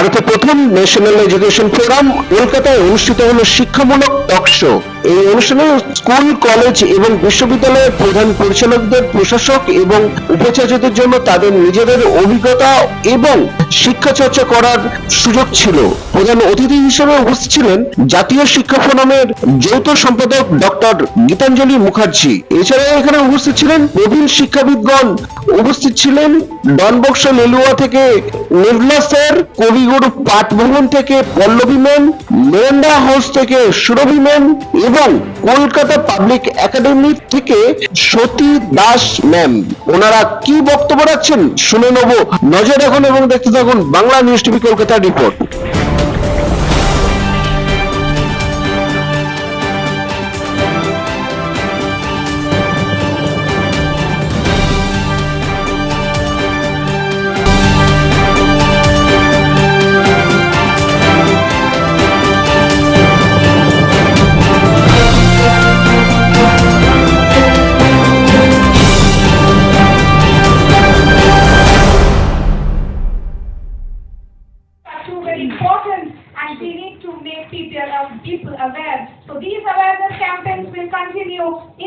ভারতের প্রথম national education forum কলকাতায় অনুষ্ঠিত হলো শিক্ষামূলক টক শো এই অনুষ্ঠানে স্কুল, কলেজ এবং বিশ্ববিদ্যালয়ের প্রধান পরিচালকদের, প্রশাসক এবং উপাচার্যদের জন্য তাদের নিজেদের অভিজ্ঞতা এবং শিক্ষা চর্চা করার সুযোগ ছিল। প্রধান অতিথি হিসেবে উপস্থিত ছিলেন জাতীয় শিক্ষা ফোরামের যৌথ সম্পাদক ডক্টর গীতাঞ্জলি মুখার্জি। এছাড়াও এখানে উপস্থিত ছিলেন প্রবীণ শিক্ষাবিদগণ। উপস্থিত ছিলেন ডনবক্স লেলুয়া থেকে নির্মলা স্যার, কবিগুরু পাঠ ভবন থেকে পল্লবী ম্যাম মেরেন্ডা হাউস থেকে সুরভি ম্যাম এবং কলকাতা পাবলিক একাডেমি থেকে সতী দাস ম্যাম। ওনারা কি বক্তব্য রাখছেন? শুনে নেব। নজর রাখুন এবং দেখতে থাকুন Bangla news TV Kolkata report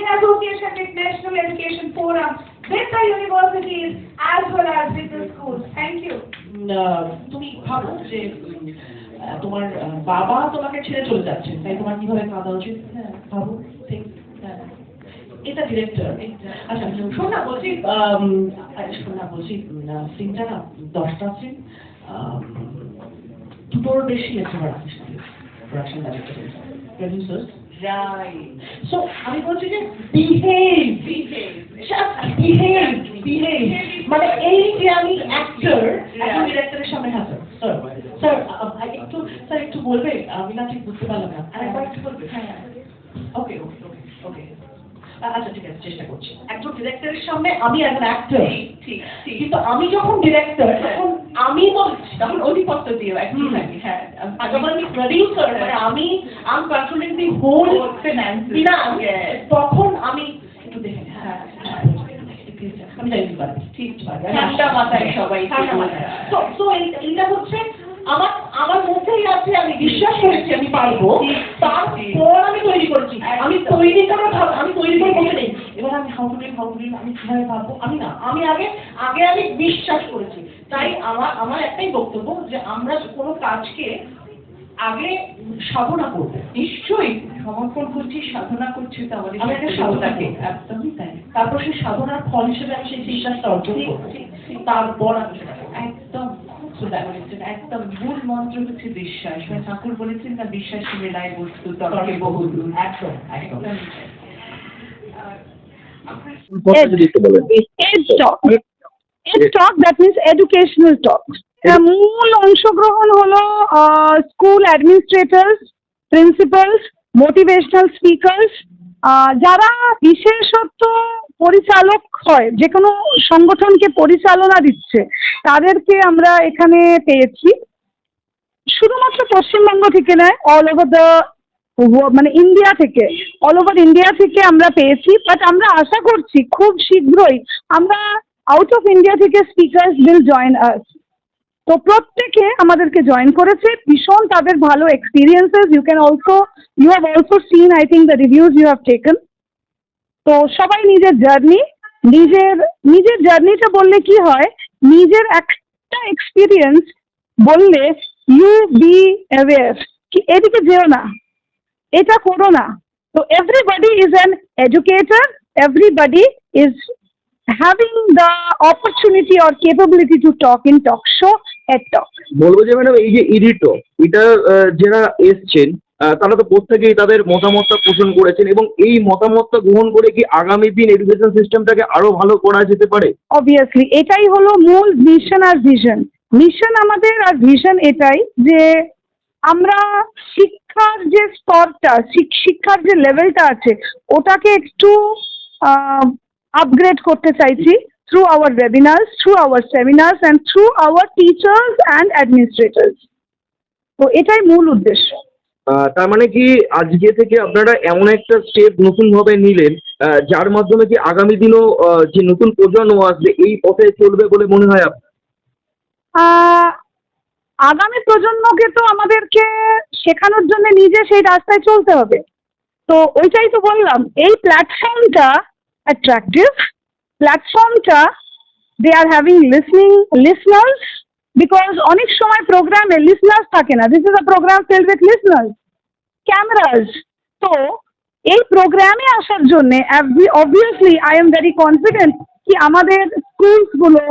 in association with National Education Forum, with the universities as well as with the schools. Thank you. তুমি ভাবো যে তোমার বাবা তোমাকে ছেড়ে চলে যাচ্ছে। তাই তোমার কীভাবে কাঁদা উচিত? হ্যাঁ ভাবো ঠিক হ্যাঁ। এটা ডিরেক্টর আচ্ছা শোন বলছি শোন বলছি সিনটা না দশটা সিন দুটোর বেশি রাখিস production director producers right so আমি বলছি যে বিহেভ বিহেভ বিহেভ বিহেভ মানে এই যে আমি অ্যাক্টর এখন ডিরেক্টরের সামনে হ্যাঁ স্যার স্যার একটু স্যার একটু বলবে? আমি না ঠিক বুঝতে পারলাম না। আরেকবার একটু বলবে? হ্যাঁ। ওকে ওকে ওকে আচ্ছা ঠিক আছে চেষ্টা করছি। একজন ডিরেক্টরের সামনে আমি একজন অ্যাক্টর কিন্তু আমি যখন ডিরেক্টর তখন আমি বলছি তখন অধিপত্য দিও থাকি। হ্যাঁ। যখন আমি প্রডিউসার মানে আমি I'm controlling the whole finance তখন আমি একটু দেখে হ্যাঁ হ্যাঁ। আমি জানি পারবি ঠিক। পারবি ঠান্ডা মাথায় সবাই ঠান্ডা মাথায়। তো এইটা হচ্ছে আমার আমার মধ্যেই আছে আমি বিশ্বাস করেছি আমি পারব। তারপর আমি তৈরি করেছি। আমি তৈরি করে ভাব- আমি তৈরি করে বসে নেই। এবার আমি হাউডুলি হাউডুলি আমি কীভাবে পারব? আমি না আমি আগে আগে আমি বিশ্বাস করেছি। তাই আমার আমার একটাই বক্তব্য যে আমরা কোনো কাজকে আগে সাধনা করব। নিশ্চয়ই। সমর্পণ করছি সাধনা করছি তো আমাদের আমি একটা সাধনা থাকে একদমই তাই। তারপর সেই সাধনার ফল হিসেবে আমি সেই বিশ্বাসটা অর্জন ঠিক। তারপর আমি সেটা একদম বলেছেন একদম মূল মন্ত্র হচ্ছে বিশ্বাস। মানে ঠাকুর বলেছেন না বিশ্বাস মেলায় বস্তু তর্কে বহুদূর। একদম একদম। Ed talk Ed talk that means educational talk মূল অংশগ্রহণ হলো school administrators principals motivational speakers যারা বিশেষত পরিচালক হয় যে কোনো সংগঠনকে পরিচালনা দিচ্ছে, তাদেরকে আমরা এখানে পেয়েছি। শুধুমাত্র পশ্চিমবঙ্গ থেকে নয় অল ওভার দ্য মানে ইন্ডিয়া থেকে অল ওভার ইন্ডিয়া থেকে আমরা পেয়েছি। বাট আমরা আশা করছি খুব শীঘ্রই আমরা আউট অফ ইন্ডিয়া থেকে স্পিকার্স বিল জয়েন আস তো প্রত্যেকে আমাদেরকে জয়েন করেছে। ভীষণ তাদের ভালো experiences you can also you have also seen I think the reviews you have taken তো সবাই নিজের জার্নি নিজের নিজের জার্নিটা বললে কি হয়? নিজের একটা এক্সপিরিয়েন্স বললে ইউ বি অ্যাওয়ার কি এদিকে যেও না, এটা করো না। তো everybody is an educator everybody is having the opportunity or capability to talk in talk show at talk বলব যে ম্যাডাম এই যে ইডিটো এটা যারা এসছেন তারা তো প্রত্যেকেই তাদের মতামতটা পোষণ করেছেন? এবং এই মতামতটা গ্রহণ করে কি আগামী দিন এডুকেশন সিস্টেমটাকে আরও ভালো করা যেতে পারে? অবভিয়াসলি এটাই হলো মূল মিশন আর ভিশন মিশন আমাদের আর ভিশন এটাই যে আমরা শিক্ষার যে স্তরটা, শিক- শিক্ষার যে লেভেলটা আছে, ওটাকে একটু আপগ্রেড করতে চাইছি through our webinars through our seminars and through our teachers and administrators তো এটাই মূল উদ্দেশ্য। তার মানে কি আজকে থেকে আপনারা এমন একটা স্টেপ নতুন ভাবে নিলেন যার মাধ্যমে কি আগামী দিনও যে নতুন প্রজন্ম আসবে, এই পথে চলবে বলে মনে হয় আপনার? আগামী প্রজন্মকে তো আমাদেরকে শেখানোর জন্য নিজে সেই রাস্তায় চলতে হবে। তো ওইটাই তো বললাম, এই প্ল্যাটফর্মটা অ্যাট্রাকটিভ প্ল্যাটফর্মটা they are having listening listeners because অনেক সময় প্রোগ্রামে লিসনার্স থাকে না। This is a program filled with listeners cameras তো এই প্রোগ্রামে আসার জন্যে obviously I am very confident কি আমাদের স্কুলসগুলো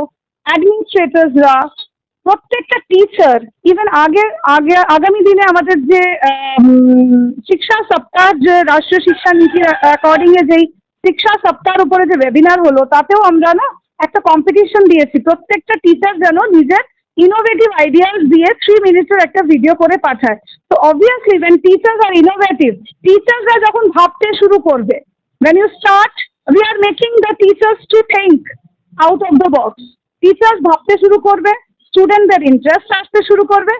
অ্যাডমিনিস্ট্রেটরসরা প্রত্যেকটা টিচার ইভেন আগে আগে, আগামী দিনে আমাদের যে শিক্ষা সপ্তাহ, যে রাষ্ট্রীয় শিক্ষা নীতির অ্যাকর্ডিং এ যেই শিক্ষা সপ্তাহের উপরে যে ওয়েবিনার হলো, তাতেও আমরা না একটা কম্পিটিশন দিয়েছি। প্রত্যেকটা টিচার যেন নিজের ইনোভেটিভ আইডিয়াস দিয়ে থ্রি মিনিটের একটা ভিডিও করে পাঠায়। তো অবভিয়াসলি when teachers আর ইনোভেটিভ টিচার্সরা যখন ভাবতে শুরু করবে when you start we are making the teachers to think out of the box টিচার্স ভাবতে শুরু করবে স্টুডেন্টদের ইন্টারেস্ট আসতে শুরু করবে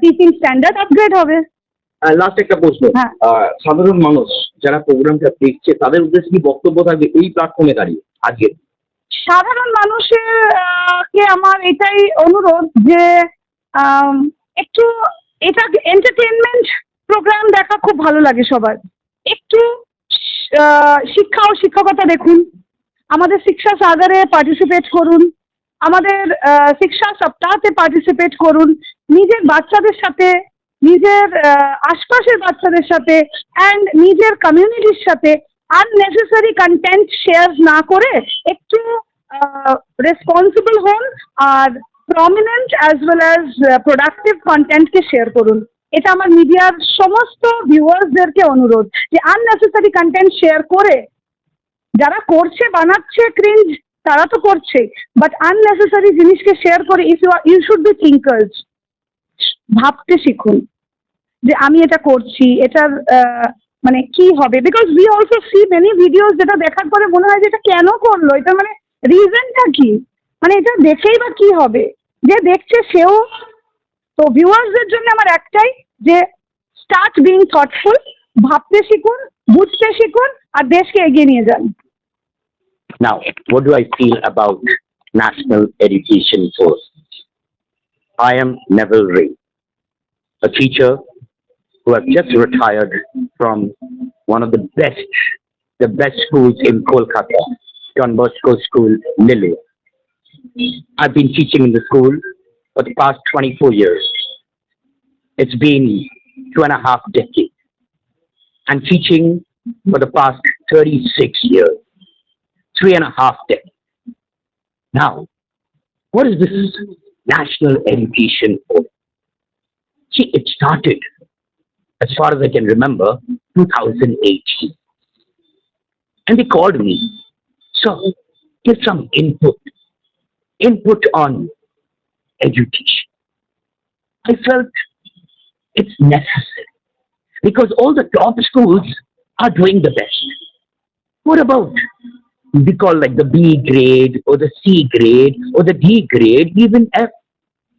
টিচিং স্ট্যান্ডার্ড আপগ্রেড হবে। লাস্ট একটা প্রশ্ন হ্যাঁ। সাধারণ মানুষ যারা প্রোগ্রামটা দেখছে তাদের উদ্দেশ্যে কি বক্তব্য থাকবে এই প্ল্যাটফর্মে দাঁড়িয়ে আজকে? সাধারণ মানুষের কে আমার এটাই অনুরোধ যে একটু এটা এন্টারটেনমেন্ট প্রোগ্রাম দেখা খুব ভালো লাগে সবার। একটু শিক্ষা ও শিক্ষকতা দেখুন। আমাদের শিক্ষা সাগরে পার্টিসিপেট করুন। আমাদের শিক্ষা সপ্তাহতে পার্টিসিপেট করুন। নিজের বাচ্চাদের সাথে, নিজের আশপাশের বাচ্চাদের সাথে অ্যান্ড নিজের কমিউনিটির সাথে আননেসেসারি কন্টেন্ট শেয়ার না করে একটু রেসপন্সিবল হন আর prominent as well as productive কন্টেন্টকে share করুন। এটা আমার মিডিয়ার সমস্ত ভিউয়ার্সদেরকে অনুরোধ যে আননেসেসারি কন্টেন্ট শেয়ার করে। যারা করছে, বানাচ্ছে ক্রিঞ্জ তারা তো করছে বাট আননেসেসারি জিনিসকে শেয়ার করে if you you should be thinkers ভাবতে শিখুন যে আমি এটা করছি, এটার মানে কি হবে? Because we also see many videos যেটা দেখার পরে মনে হয় যে এটা কেন করল? এটা মানে রিজনটা কি? মানে এটা দেখেই বা কি হবে? যে দেখছে সেও তো ভিউয়ার্সদের জন্য আমার একটাই যে স্টার্ট বিং থটফুল ভাবতে শিখুন বুঝতে শিখুন আর দেশকে এগিয়ে নিয়ে যান। Now, what do I feel about National Education Force? I am Neville Ray, a teacher who have just retired from one of the best, the best schools in Kolkata, Don Bosco School, Lily. I've been teaching in the school for the past 24 years. It's been two and a half decades. And teaching for the past 36 years three and a half decades. Now, what is this national education for? See, it started, as far as I can remember, 2018. And they called me, so give some input, input on education. I felt it's necessary because all the top schools are doing the best. What about we call like the B grade or the C grade or the D grade, even F.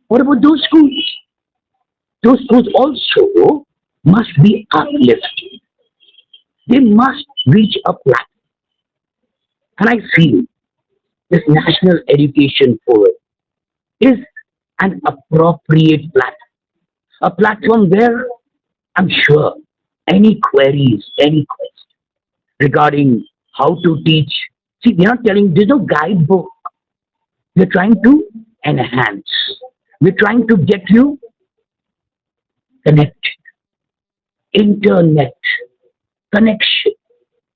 What about those schools? Those schools also must be uplifted. They must reach a platform. And I feel this National Education Forum is an appropriate platform. A platform where I'm sure any queries, any questions regarding how to teach. See, they're not telling, there's no guidebook. We're trying to enhance. We're trying to get you connected Internet, connection,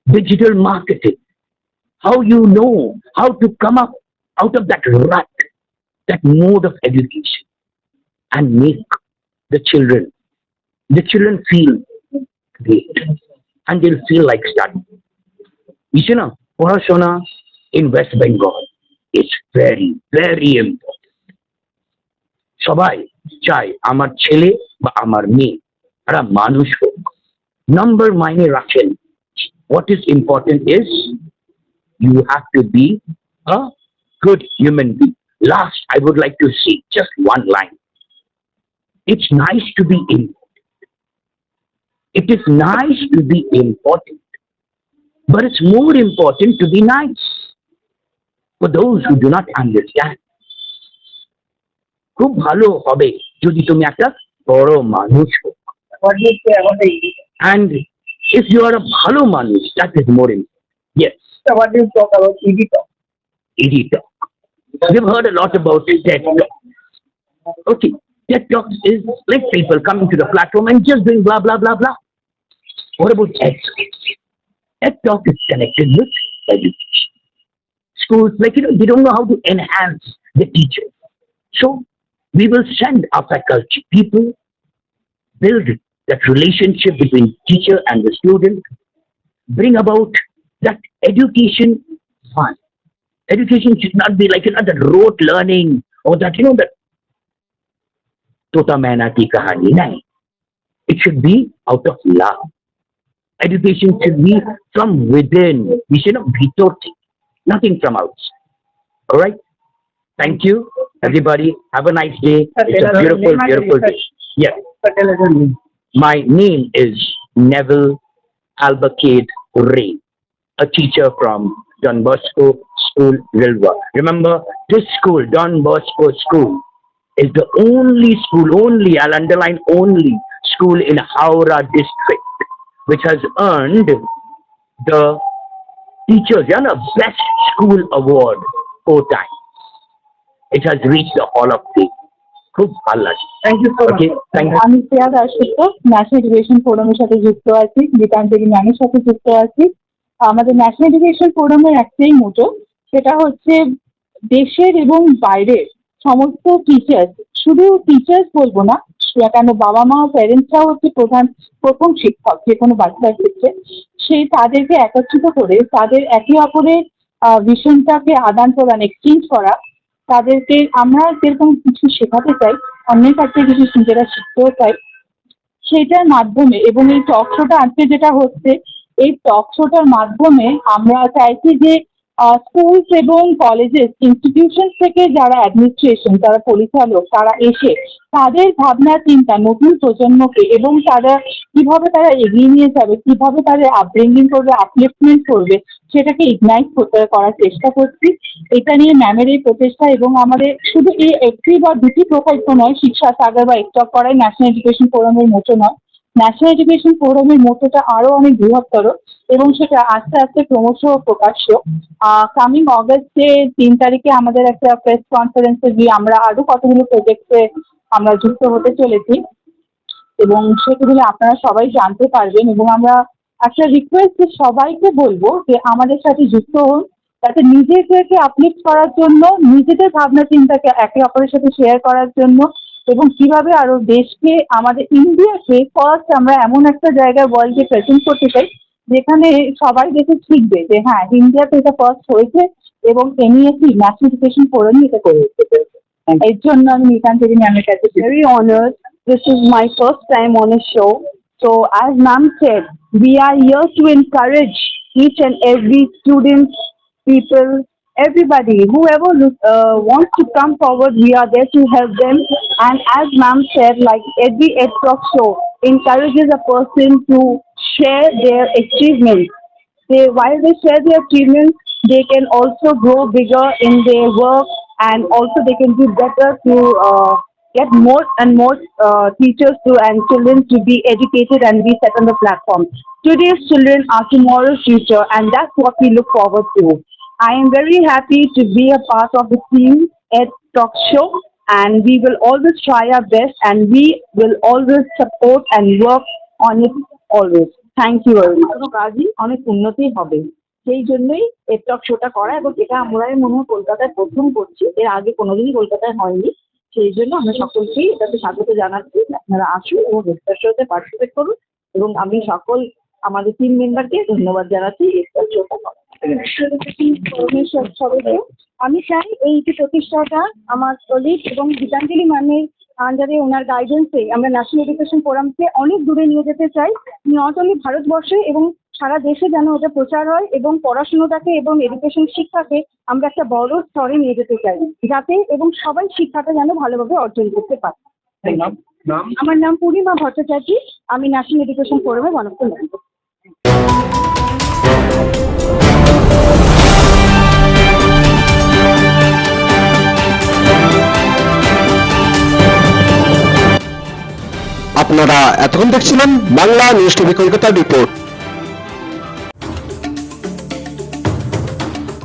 digital marketing. How you know how to come up out of that rut, that mode of education and make the children, the children feel great and they'll feel like studying. You know, Purashona in West Bengal is very, very important. সবাই চায় আমার ছেলে বা আমার মেয়ে তারা মানুষ হোক নাম্বার মাইনে রাখেন what is important is you have to be a good human being. Last, I would like to see just one line. It's nice to be important. It is nice to be important. But it's more important to be nice. For those who do not understand, খুব ভালো হবে যদি তুমি একটা বড় মানুষ হো and if you are a bhalu manush, that is more important. Yes. So what do you talk about ED talk? ED talk. We've heard a lot about TED talk. Okay. TED talk is like people coming to the platform and just doing blah, blah, blah, blah. What about TED That talk is connected with education. Schools, like, you know, they don't know how to enhance the teachers. So we will send our faculty people, build that relationship between teacher and the student, bring about that education fun. Education should not be like, you know, that rote learning or that, you know, that Tota Maina ki kahani. Nahin. It should be out of love. Education should be from within. We should not bhitor thi. Nothing from outside. All right? Thank you, everybody. Have a nice day. It's a beautiful, beautiful day. Yeah. My name is Neville Albacade Ray, a teacher from Don Bosco School, Rilwa. Remember, this school, Don Bosco School, is the only school, only, I'll underline only, school in Howrah district, which has earned the teachers, know, best school award four times. It has reached the Hall of Fame. খুব ভালো লাগে so much. Okay thank আমি Shreya Dasgupta national education ফোরামের সাথে যুক্ত আছি গীতাঞ্জলি ম্যামের সাথে যুক্ত আছি। আমাদের ন্যাশনাল এডুকেশন ফোরামের একটাই মোটো সেটা হচ্ছে দেশের এবং বাইরের সমস্ত টিচার্স শুধু টিচার্স বলব না কেন বাবা মা প্যারেন্টসরাও হচ্ছে প্রধান প্রথম শিক্ষক যে কোনো বাচ্চার ক্ষেত্রে সেই তাদেরকে একত্রিত করে তাদের একে অপরের ভিশনটাকে আদান প্রদান এক্সচেঞ্জ করা তাদেরকে আমরা যেরকম কিছু শেখাতে চাই, অন্যের কাছ থেকে কিছু নিজেরা শিখতেও চাই সেটার মাধ্যমে এবং এই টক শোটা আজকে যেটা হচ্ছে, এই টক শোটার মাধ্যমে আমরা চাইছি যে স্কুলস এবং কলেজেস ইনস্টিটিউশন থেকে যারা অ্যাডমিনিস্ট্রেশন যারা পরিচালক, তারা এসে তাদের ভাবনা, চিন্তা নতুন প্রজন্মকে এবং তারা কীভাবে তারা এগিয়ে নিয়ে যাবে, কীভাবে তাদের আপব্রিঙ্গিং করবে আপলিফমেন্ট করবে, সেটাকে ইগনাইট করতে করার চেষ্টা করছি। এটা নিয়ে ম্যামের এই প্রচেষ্টা এবং আমাদের শুধু এই একটি বা দুটি প্রকল্প নয়, শিক্ষা সাগর বা স্টক করাই ন্যাশনাল এডুকেশন ফোরামের মোটো নয়। ন্যাশনাল এডুকেশন ফোরামের মোটোটা আরও অনেক বৃহত্তর এবং সেটা আস্তে আস্তে ক্রমশ প্রকাশ্য। কামিং অগস্টে তিন তারিখে আমাদের একটা প্রেস কনফারেন্সে গিয়ে আমরা আরও কতগুলো প্রজেক্টে আমরা যুক্ত হতে চলেছি। এবং সেগুলো আপনারা সবাই জানতে পারবেন এবং আমরা একটা রিকোয়েস্ট সবাইকে বলব যে আমাদের সাথে যুক্ত হন, যাতে নিজেদেরকে আপলিফ্ট করার জন্য, নিজেদের ভাবনা চিন্তাকে একে অপরের সাথে শেয়ার করার জন্য এবং কীভাবে আরও দেশকে আমাদের ইন্ডিয়াকে ফার্স্ট আমরা এমন একটা জায়গায় ওয়ার্ল্ডকে প্রেজেন্ট করতে চাই যেখানে সবাই দেখে শিখবে যে হ্যাঁ ইন্ডিয়াতে এটা ফার্স্ট হয়েছে এবং এনইএসি ন্যাশনাল এডুকেশন ফোরামই এটা করে পেরেছে। এর জন্য আমি নিতাঞ্জলি ম্যামের কাছে very honoured this is my first time on a show So as ma'am said, we are here to encourage each and every student, people, everybody, whoever uh, wants to come forward, we are there to help them. And as ma'am said, like every ed talk show encourages a person to share their achievements. They, while they share their achievements, they can also grow bigger in their work and also they can do better to uh, get more and more uh, teachers to and children to be educated and be set on the platform. Today's children are tomorrow's future and that's what we look forward to. I am very happy to be a part of the team at Talk Show, and we will always try our best, and we will always support and work on it always. Thank you very much. কাজই অনেক উন্নতি হবে। সেই জন্যই এই টক শোটা করা এবং এটা আমরাই মনে হয় কলকাতায় প্রথম করছি। এর আগে কোনোদিনই কলকাতায় হয়নি। সেই জন্য আমরা সকলকেই এটাতে স্বাগত জানাচ্ছি। আপনারা আসুন এবং ইফতার শোতে পার্টিসিপেট করুন এবং আমি সকল, আমাদের টিম মেম্বারকে ধন্যবাদ জানাচ্ছি। ইফতার শোটা সবাইকে আমি চাই এই যে প্রতিষ্ঠাটা আমার কলিগ এবং গীতাঞ্জলি ম্যামের আন্ডারে ওনার গাইডেন্সে আমরা ন্যাশনাল এডুকেশন ফোরামকে অনেক দূরে নিয়ে যেতে চাই। নট অনলি ভারতবর্ষে এবং সারা দেশে যেন ওটা প্রচার হয় এবং পড়াশুনোটাকে এবং এডুকেশন শিক্ষাকে আমরা একটা বড় স্তরে নিয়ে যেতে চাই যাতে এবং সবাই শিক্ষাটা যেন ভালোভাবে অর্জন করতে পারে। আমার নাম পূর্ণিমা ভট্টাচার্য আমি ন্যাশনাল এডুকেশন ফোরামে বনস্থ আপনারা এতক্ষণ দেখছিলেন বাংলা নিউজ টিভি কলকাতার রিপোর্ট